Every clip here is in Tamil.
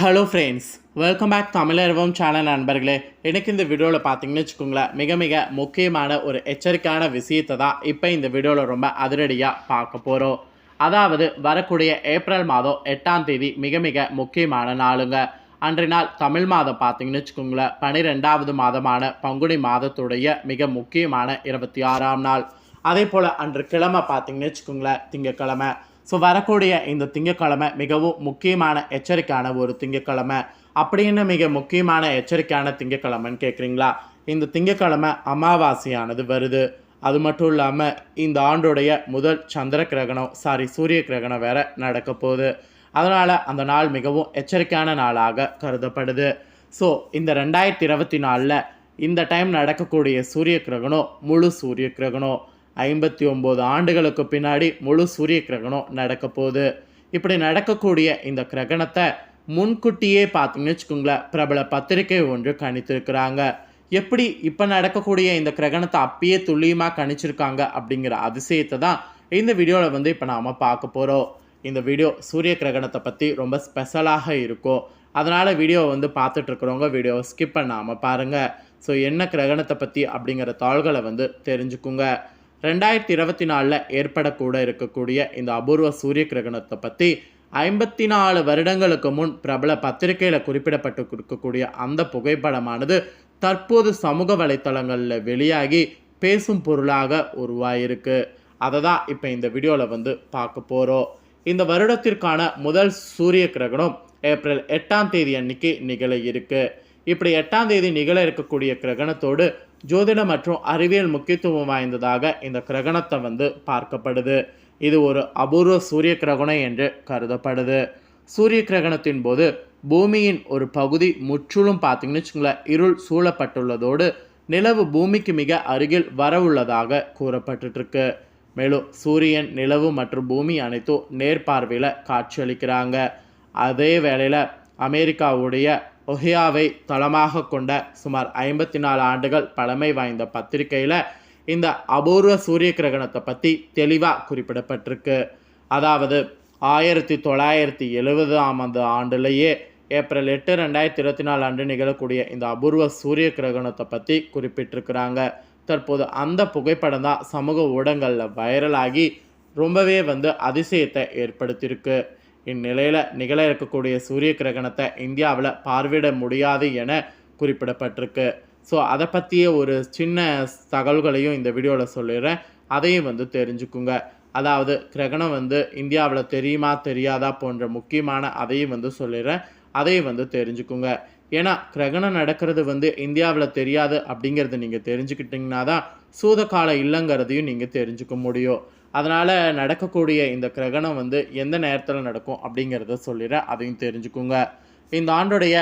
Hello friends welcome back Tamizharvam channel நண்பர்களே. எனக்கு இந்த வீடியோவில் பார்த்தீங்கன்னு வச்சுக்கோங்களேன் மிக மிக முக்கியமான ஒரு எச்சரிக்கையான விஷயத்தை தான் இப்போ இந்த வீடியோவில் ரொம்ப அதிரடியாக பார்க்க போகிறோம் அதாவது வரக்கூடிய ஏப்ரல் மாதம் எட்டாம் தேதி மிக மிக முக்கியமான நாளுங்க. அன்றைய நாள் தமிழ் மாதம் பார்த்தீங்கன்னு வச்சுக்கோங்களேன் பனிரெண்டாவது மாதமான பங்குனி மாதத்துடைய மிக முக்கியமான இருபத்தி ஆறாம் நாள். அதே போல் அன்று கிழமை பார்த்தீங்கன்னு வச்சுக்கோங்களேன் திங்கக்கிழமை ஸோ வரக்கூடிய இந்த திங்கக்கிழமை மிகவும் முக்கியமான எச்சரிக்கையான ஒரு திங்கக்கிழமை அப்படின்னு மிக முக்கியமான எச்சரிக்கையான திங்கக்கிழமைன்னு கேட்குறீங்களா இந்த திங்கக்கிழமை அமாவாசையானது வருது. அது மட்டும் இல்லாமல் இந்த ஆண்டுடைய முதல் சந்திர கிரகணம் சாரி சூரிய கிரகணம் வேற நடக்க போகுது. அதனால் அந்த நாள் மிகவும் எச்சரிக்கையான நாளாக கருதப்படுது. ஸோ இந்த ரெண்டாயிரத்தி இருபத்தி நாலில் இந்த டைம் நடக்கக்கூடிய சூரிய கிரகணம் முழு சூரிய கிரகணம். ஐம்பத்தி ஒம்பது ஆண்டுகளுக்கு பின்னாடி முழு சூரிய கிரகணம் நடக்க போகுது. இப்படி நடக்கக்கூடிய இந்த கிரகணத்தை முன்கூட்டியே பார்த்தீங்கன்னு வச்சுக்கோங்களேன் பிரபல பத்திரிகை ஒன்று கணித்திருக்கிறாங்க. எப்படி இப்போ நடக்கக்கூடிய இந்த கிரகணத்தை அப்பயே துல்லியமாக கணிச்சிருக்காங்க அப்படிங்கிற அதிசயத்தை தான் இந்த வீடியோவில் வந்து இப்போ நாம் பார்க்க போகிறோம் இந்த வீடியோ சூரிய கிரகணத்தை பற்றி ரொம்ப ஸ்பெஷலாக இருக்கும். அதனால் வீடியோவை வந்து பார்த்துட்ருக்குறவங்க வீடியோவை ஸ்கிப் பண்ணாமல் பாருங்கள் ஸோ என்ன கிரகணத்தை பற்றி அப்படிங்கிற தாள்களை வந்து தெரிஞ்சுக்குங்க. ரெண்டாயிரத்தி இருபத்தி நாலில் ஏற்படக்கூட இருக்கக்கூடிய இந்த அபூர்வ சூரிய கிரகணத்தை பற்றி ஐம்பத்தி நாலு வருடங்களுக்கு முன் பிரபல பத்திரிகையில் குறிப்பிடப்பட்டு இருக்கக்கூடிய அந்த புகைப்படமானது தற்போது சமூக வலைத்தளங்களில் வெளியாகி பேசும் பொருளாக உருவாயிருக்கு. அதை தான் இப்போ இந்த வீடியோவில் வந்து பார்க்க போகிறோம் இந்த வருடத்திற்கான முதல் சூரிய கிரகணம் ஏப்ரல் எட்டாம் தேதி அன்னைக்கு நிகழ இருக்குது இப்படி எட்டாம் தேதி நிகழ இருக்கக்கூடிய கிரகணத்தோடு ஜோதிட மற்றும் அறிவியல் முக்கியத்துவம் வாய்ந்ததாக இந்த கிரகணத்தை வந்து பார்க்கப்படுது. இது ஒரு அபூர்வ சூரிய கிரகணம் என்று கருதப்படுது. சூரிய கிரகணத்தின் போது பூமியின் ஒரு பகுதி முற்றிலும் பார்த்தீங்கன்னு வச்சுங்களேன் இருள் சூழப்பட்டுள்ளதோடு நிலவு பூமிக்கு மிக அருகில் வரவுள்ளதாக கூறப்பட்டுருக்கு மேலும் சூரியன் நிலவு மற்றும் பூமி அனைத்தும் நேர்பார்வையில் காட்சியளிக்கிறாங்க. அதே வேளையில் அமெரிக்காவுடைய ஒஹியாவை தளமாக கொண்ட சுமார் ஐம்பத்தி நாலு ஆண்டுகள் பழமை வாய்ந்த பத்திரிகையில் இந்த அபூர்வ சூரிய கிரகணத்தை பற்றி தெளிவாக குறிப்பிடப்பட்டிருக்கு. அதாவது ஆயிரத்தி தொள்ளாயிரத்தி எழுபதாம் அந்த ஆண்டுலேயே ஏப்ரல் எட்டு ரெண்டாயிரத்தி இருபத்தி நாலு அன்று நிகழக்கூடிய இந்த அபூர்வ சூரிய கிரகணத்தை பற்றி குறிப்பிட்டிருக்கிறாங்க. தற்போது அந்த புகைப்படம் தான் சமூக ஊடகங்களில் வைரலாகி ரொம்பவே வந்து அதிசயத்தை ஏற்படுத்தியிருக்கு. இந்நிலையில் நிகழ இருக்கக்கூடிய சூரிய கிரகணத்தை இந்தியாவில் பார்வையிட முடியாது என குறிப்பிடப்பட்டிருக்கு. ஸோ அதை பற்றிய ஒரு சின்ன தகவல்களையும் இந்த வீடியோவில் சொல்லிடுறேன். அதையும் வந்து தெரிஞ்சுக்குங்க. அதாவது கிரகணம் வந்து இந்தியாவில் தெரியுமா தெரியாதா போன்ற முக்கியமான அதையும் வந்து சொல்லிடுறேன். அதையும் வந்து தெரிஞ்சுக்குங்க. ஏன்னா கிரகணம் நடக்கிறது வந்து இந்தியாவில் தெரியாது அப்படிங்கிறத நீங்கள் தெரிஞ்சுக்கிட்டிங்கன்னா தான் சூதகாலம் இல்லைங்கிறதையும் நீங்கள் தெரிஞ்சுக்க முடியும். அதனால் நடக்கக்கூடிய இந்த கிரகணம் வந்து எந்த நேரத்தில் நடக்கும் அப்படிங்கிறத சொல்லிடுறேன் அதையும் தெரிஞ்சுக்குங்க. இந்த ஆண்டுடைய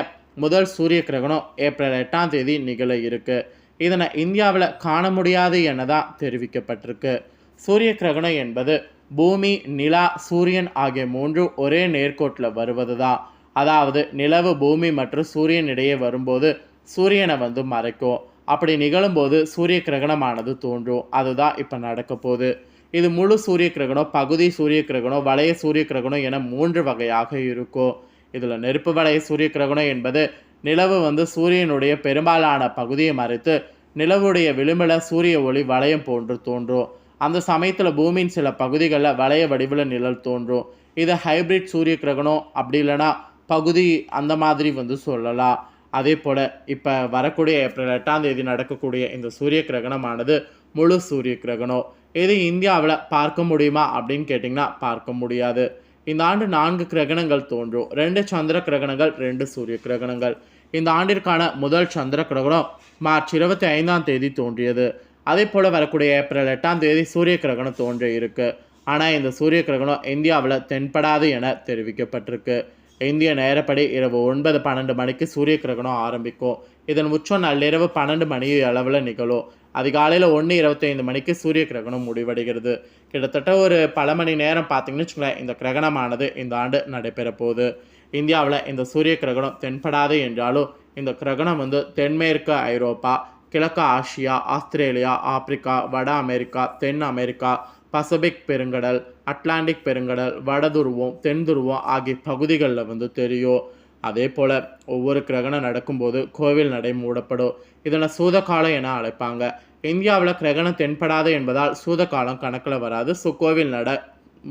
முதல் சூரிய கிரகணம் ஏப்ரல் எட்டாம் தேதி நிகழ இருக்கு. இதனை இந்தியாவில் காண முடியாது என தான் தெரிவிக்கப்பட்டிருக்கு. சூரிய கிரகணம் என்பது பூமி நிலா சூரியன் ஆகிய மூன்றும் ஒரே நேர்கோட்டில் வருவது தான் அதாவது நிலவு பூமி மற்றும் சூரியன் இடையே வரும்போது சூரியனை வந்து மறைக்கும். அப்படி நிகழும்போது சூரிய கிரகணமானது தோன்றும். அதுதான் இப்போ நடக்க போகுது. இது முழு சூரிய கிரகணம் பகுதி சூரிய கிரகணம் வளைய சூரிய கிரகணம் என மூன்று வகையாக இருக்கும். இதில் நெருப்பு வளைய சூரிய கிரகணம் என்பது நிலவு வந்து சூரியனுடைய பெரும்பாலான பகுதியை மறைத்து நிலவுடைய விளிம்பில் சூரிய ஒளி வளையம் போன்று தோன்றும். அந்த சமயத்தில் பூமியின் சில பகுதிகளில் வளைய வடிவில் நிழல் தோன்றும். இது ஹைபிரிட் சூரிய கிரகணம் அப்படி இல்லைன்னா பகுதி அந்த மாதிரி வந்து சொல்லலாம். அதே போல் இப்போ வரக்கூடிய ஏப்ரல் எட்டாம் தேதி நடக்கக்கூடிய இந்த சூரிய கிரகணமானது முழு சூரிய கிரகணம். இது இந்தியாவில் பார்க்க முடியுமா அப்படின்னு கேட்டிங்கன்னா பார்க்க முடியாது. இந்த ஆண்டு நான்கு கிரகணங்கள் தோன்றும். ரெண்டு சந்திர கிரகணங்கள் ரெண்டு சூரிய கிரகணங்கள். இந்த ஆண்டிற்கான முதல் சந்திர கிரகணம் மார்ச் இருபத்தி ஐந்தாம் தேதி தோன்றியது. அதே போல் வரக்கூடிய ஏப்ரல் எட்டாம் தேதி சூரிய கிரகணம் தோன்றி இருக்கு. ஆனால் இந்த சூரிய கிரகணம் இந்தியாவில் தென்படாது என தெரிவிக்கப்பட்டிருக்கு. இந்திய நேரப்படி இரவு ஒன்பது பன்னெண்டு மணிக்கு சூரிய கிரகணம் ஆரம்பிக்கும். இதன் உச்சம் நள்ளிரவு பன்னெண்டு மணி அளவில் நிகழும். அதிகாலையில் ஒன்று இருபத்தைந்து மணிக்கு சூரிய கிரகணம் முடிவடைகிறது. கிட்டத்தட்ட ஒரு பல மணி நேரம் பார்த்தீங்கன்னு வச்சுக்கோங்களேன் இந்த கிரகணமானது இந்த ஆண்டு நடைபெற போகுது. இந்தியாவில் இந்த சூரிய கிரகணம் தென்படாது என்றாலும் இந்த கிரகணம் வந்து தென்மேற்கு ஐரோப்பா கிழக்கு ஆசியா ஆஸ்திரேலியா ஆப்பிரிக்கா வட அமெரிக்கா தென் அமெரிக்கா பசிபிக் பெருங்கடல் அட்லாண்டிக் பெருங்கடல் வடதுருவம் தென்துருவம் தென் துருவம் ஆகிய பகுதிகளில் வந்து தெரியும். அதே போல் ஒவ்வொரு கிரகணம் நடக்கும்போது கோவில் நடை மூடப்படும். இதனை சூதகாலம் என அழைப்பாங்க. இந்தியாவில் கிரகணம் தென்படாது என்பதால் சூதகாலம் கணக்கில் வராது. ஸோ கோவில் நட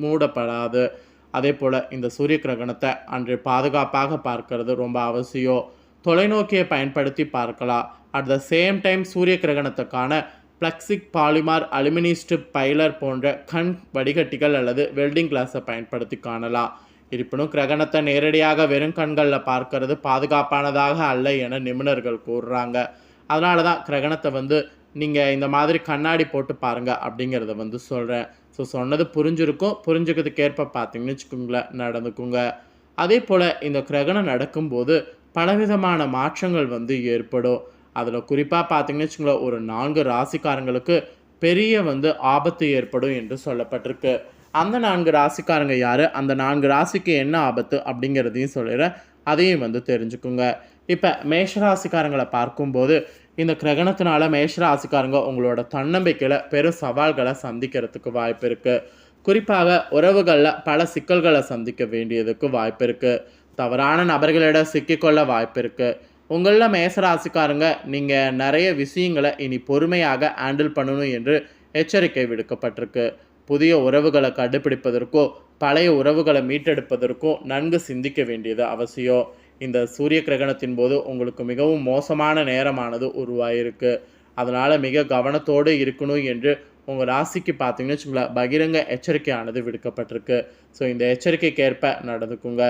மூடப்படாது. அதே போல் இந்த சூரிய கிரகணத்தை அன்று பாதுகாப்பாக பார்க்கறது ரொம்ப அவசியம். தொலைநோக்கியை பயன்படுத்தி பார்க்கலாம். அட் த சேம் டைம் சூரிய கிரகணத்துக்கான பிளக்சிக் பாலிமார் அலுமினிஸ்டு பைலர் போன்ற கண் வடிகட்டிகள் அல்லது வெல்டிங் கிளாஸை பயன்படுத்தி காணலாம். இருப்பினும் கிரகணத்தை நேரடியாக வெறும் கண்களில் பார்க்கறது பாதுகாப்பானதாக அல்ல என நிபுணர்கள் கூறுறாங்க. அதனால தான் கிரகணத்தை வந்து நீங்கள் இந்த மாதிரி கண்ணாடி போட்டு பாருங்க அப்படிங்கிறத வந்து சொல்கிறேன் ஸோ சொன்னது புரிஞ்சிருக்கும். புரிஞ்சுக்கிறதுக்கு ஏற்ப பார்த்தீங்கன்னு வச்சுக்கோங்களேன் நடந்துக்குங்க. அதே போல் இந்த கிரகணம் நடக்கும்போது பலவிதமான மாற்றங்கள் வந்து ஏற்படும். அதில் குறிப்பாக பார்த்தீங்கன்னு வச்சுக்கோங்களேன் ஒரு நான்கு ராசிக்காரங்களுக்கு பெரிய வந்து ஆபத்து ஏற்படும் என்று சொல்லப்பட்டிருக்கு. அந்த நான்கு ராசிக்காரங்க யார்? அந்த நான்கு ராசிக்கு என்ன ஆபத்து அப்படிங்கிறதையும் சொல்லிடுறேன். அதையும் வந்து தெரிஞ்சுக்குங்க. இப்போ மேஷராசிக்காரங்களை பார்க்கும்போது இந்த கிரகணத்தினால மேஷராசிக்காரங்க உங்களோட தன்னம்பிக்கையில் பெரும் சவால்களை சந்திக்கிறதுக்கு வாய்ப்பு இருக்குது குறிப்பாக உறவுகளில் பல சிக்கல்களை சந்திக்க வேண்டியதுக்கு வாய்ப்பு இருக்குது தவறான நபர்களிடம் சிக்கிக்கொள்ள வாய்ப்பு இருக்குது உங்களில் மேசராசிக்காரங்க நீங்கள் நிறைய விஷயங்களை இனி பொறுமையாக ஹேண்டில் பண்ணணும் என்று எச்சரிக்கை விடுக்கப்பட்டிருக்கு. புதிய உறவுகளை கண்டுபிடிப்பதற்கோ பழைய உறவுகளை மீட்டெடுப்பதற்கோ நன்கு சிந்திக்க வேண்டியது அவசியம். இந்த சூரிய கிரகணத்தின் போது உங்களுக்கு மிகவும் மோசமான நேரமானது உருவாயிருக்கு. அதனால் மிக கவனத்தோடு இருக்கணும் என்று உங்கள் ராசிக்கு பார்த்தீங்கன்னு வச்சுங்களேன் பகிரங்க எச்சரிக்கையானது விடுக்கப்பட்டிருக்கு. ஸோ இந்த எச்சரிக்கைக்கேற்ப நடந்துக்குங்க.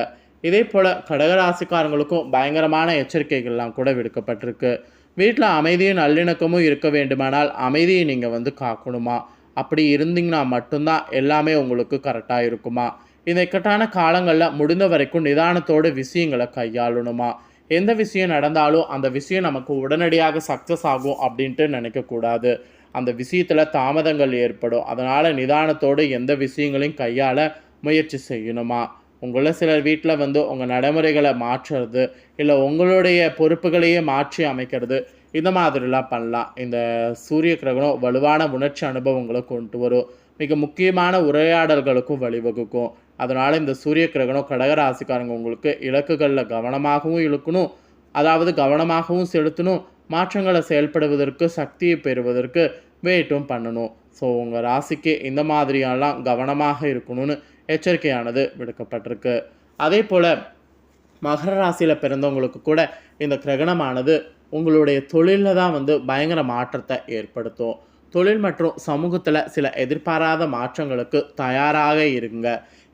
இதே போல் கடகராசிக்காரங்களுக்கும் பயங்கரமான எச்சரிக்கைகள்லாம் கூட விடுக்கப்பட்டிருக்கு. வீட்டில் அமைதியும் நல்லிணக்கமும் இருக்க வேண்டுமானால் அமைதியை நீங்கள் வந்து காக்கணுமா? அப்படி இருந்தீங்கன்னா மட்டும்தான் எல்லாமே உங்களுக்கு கரெக்டாக இருக்குமா? இந்த இக்கட்டான காலங்களில் முடிந்த வரைக்கும் நிதானத்தோடு விஷயங்களை கையாளணுமா? எந்த விஷயம் நடந்தாலும் அந்த விஷயம் நமக்கு உடனடியாக சக்ஸஸ் ஆகும் அப்படின்ட்டு நினைக்கக்கூடாது. அந்த விஷயத்தில் தாமதங்கள் ஏற்படும். அதனால் நிதானத்தோடு எந்த விஷயங்களையும் கையாள முயற்சி செய்யணுமா? உங்களில் சிலர் வீட்டில் வந்து உங்கள் நடைமுறைகளை மாற்றுறது இல்லை உங்களுடைய பொறுப்புகளையே மாற்றி அமைக்கிறது இந்த மாதிரிலாம் பண்ணலாம். இந்த சூரிய கிரகணம் வலுவான உணர்ச்சி அனுபவங்களை கொண்டு வரும். மிக முக்கியமான உரையாடல்களுக்கும் வழிவகுக்கும். அதனால் இந்த சூரிய கிரகணம் கடகராசிக்காரங்க உங்களுக்கு இலக்குகளில் கவனமாகவும் இழுக்கணும். அதாவது கவனமாகவும் செலுத்தணும். மாற்றங்களை செயல்படுவதற்கு சக்தியை பெறுவதற்கு வெயிட்டும் பண்ணணும். ஸோ உங்கள் ராசிக்கு இந்த மாதிரியெல்லாம் கவனமாக இருக்கணும்னு எச்சரிக்கையானது விடுக்கப்பட்டிருக்கு. அதே போல் மகர ராசியில் பிறந்தவங்களுக்கு கூட இந்த கிரகணமானது உங்களுடைய தொழிலில் தான் வந்து பயங்கர மாற்றத்தை ஏற்படுத்தும். தொழில் மற்றும் சமூகத்தில் சில எதிர்பாராத மாற்றங்களுக்கு தயாராக இருங்க.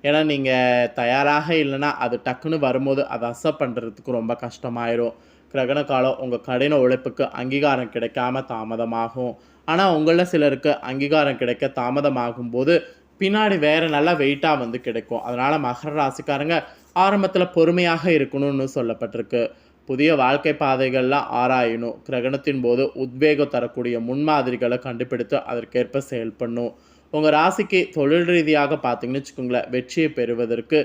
ஏன்னா நீங்கள் தயாராக இல்லைன்னா அது டக்குன்னு வரும்போது அதை அக்செப்ட் பண்ணுறதுக்கு ரொம்ப கஷ்டமாயிரும். கிரகண காலம் உங்கள் கடின உழைப்புக்கு அங்கீகாரம் கிடைக்காம தாமதமாகும். ஆனால் உங்களில் சிலருக்கு அங்கீகாரம் கிடைக்க தாமதமாகும் போது பின்னாடி வேறு நல்லா வெயிட்டாக வந்து கிடைக்கும். அதனால் மகர ராசிக்காரங்க ஆரம்பத்தில் பொறுமையாக இருக்கணும்னு சொல்லப்பட்டிருக்கு. புதிய வாழ்க்கை பாதைகள்லாம் ஆராயணும். கிரகணத்தின் போது உத்வேகம் தரக்கூடிய முன்மாதிரிகளை கண்டுபிடித்து அதற்கேற்ப செயல்படணும். உங்கள் ராசிக்கு தொழில் ரீதியாக பார்த்தீங்கன்னு வச்சுக்கோங்களேன் வெற்றியை பெறுவதற்கு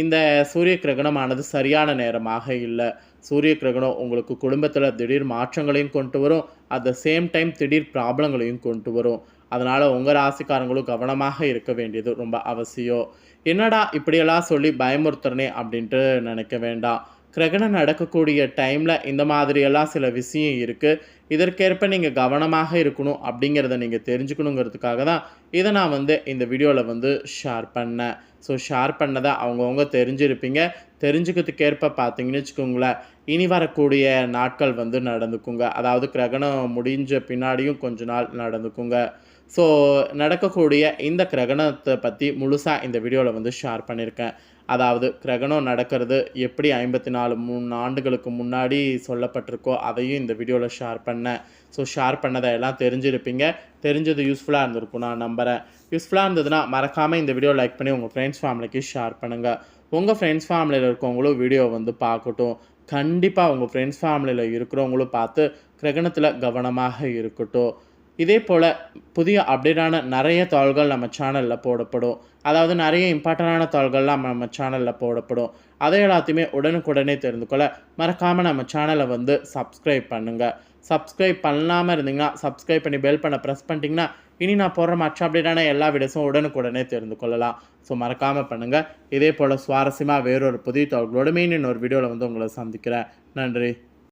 இந்த சூரிய கிரகணமானது சரியான நேரமாக இல்லை. சூரிய கிரகணம் உங்களுக்கு குடும்பத்தில் திடீர் மாற்றங்களையும் கொண்டு வரும். அட் த சேம் டைம் திடீர் ப்ராப்ளங்களையும் கொண்டு வரும். அதனால் உங்கள் ராசிக்காரங்களும் கவனமாக இருக்க வேண்டியது ரொம்ப அவசியம். என்னடா இப்படியெல்லாம் சொல்லி பயமுறுத்துறனே அப்படின்ட்டு நினைக்க வேண்டாம். கிரகணம் நடக்கக்கூடிய டைமில் இந்த மாதிரியெல்லாம் சில விஷயம் இருக்குது இதற்கேற்ப நீங்கள் கவனமாக இருக்கணும் அப்படிங்கிறத நீங்கள் தெரிஞ்சுக்கணுங்கிறதுக்காக தான் இதை நான் வந்து இந்த வீடியோவில் வந்து ஷேர் பண்ணேன். ஸோ ஷேர் பண்ணதை அவங்கவுங்க தெரிஞ்சிருப்பீங்க. தெரிஞ்சுக்கிறதுக்கேற்ப பார்த்தீங்கன்னு வச்சுக்கோங்களேன் இனி வரக்கூடிய நாட்கள் வந்து நடந்துக்குங்க. அதாவது கிரகணம் முடிஞ்ச பின்னாடியும் கொஞ்ச நாள் நடந்துக்குங்க. ஸோ நடக்கக்கூடிய இந்த கிரகணத்தை பற்றி முழுசாக இந்த வீடியோவில் வந்து ஷேர் பண்ணியிருக்கேன். அதாவது கிரகணம் நடக்கிறது எப்படி ஐம்பத்தி நாலு மூணு ஆண்டுகளுக்கு முன்னாடி சொல்லப்பட்டிருக்கோ அதையும் இந்த வீடியோவில் ஷேர் பண்ணேன். ஸோ ஷேர் பண்ணதை எல்லாம் தெரிஞ்சிருப்பீங்க. தெரிஞ்சது யூஸ்ஃபுல்லாக இருந்திருக்கும் நான் நம்புகிறேன் யூஸ்ஃபுல்லாக இருந்ததுன்னா மறக்காமல் இந்த வீடியோ லைக் பண்ணி உங்கள் ஃப்ரெண்ட்ஸ் ஃபேமிலிக்கு ஷேர் பண்ணுங்கள் உங்கள் ஃப்ரெண்ட்ஸ் ஃபேமிலியில் இருக்கவங்களும் வீடியோ வந்து பார்க்கட்டும். கண்டிப்பாக உங்கள் ஃப்ரெண்ட்ஸ் ஃபேமிலியில் இருக்கிறவங்களும் பார்த்து கிரகணத்தில் கவனமாக இருக்கட்டும். இதே போல் புதிய அப்டேட்டான நிறைய தாள்கள் நம்ம சேனலில் போடப்படும். அதாவது நிறைய இம்பார்ட்டண்டான தாள்கள்லாம் நம்ம சேனலில் போடப்படும். அதை எல்லாத்தையுமே உடனுக்குடனே தெரிந்து கொள்ள மறக்காமல் நம்ம சேனலை வந்து சப்ஸ்கிரைப் பண்ணுங்கள் சப்ஸ்கிரைப் பண்ணாமல் இருந்தீங்கன்னா சப்ஸ்கிரைப் பண்ணி பெல் பண்ண ப்ரெஸ் பண்ணிட்டீங்கன்னா இனி நான் போடுற மற்ற அப்டேட்டான எல்லா வீடியோஸும் உடனுக்குடனே தெரிந்து கொள்ளலாம். ஸோ மறக்காமல் பண்ணுங்கள் இதே போல் சுவாரஸ்யமாக வேறொரு புதிய தகவலோடு மீன் இன்னொரு வீடியோவில் வந்து உங்களை சந்திக்கிறேன். நன்றி.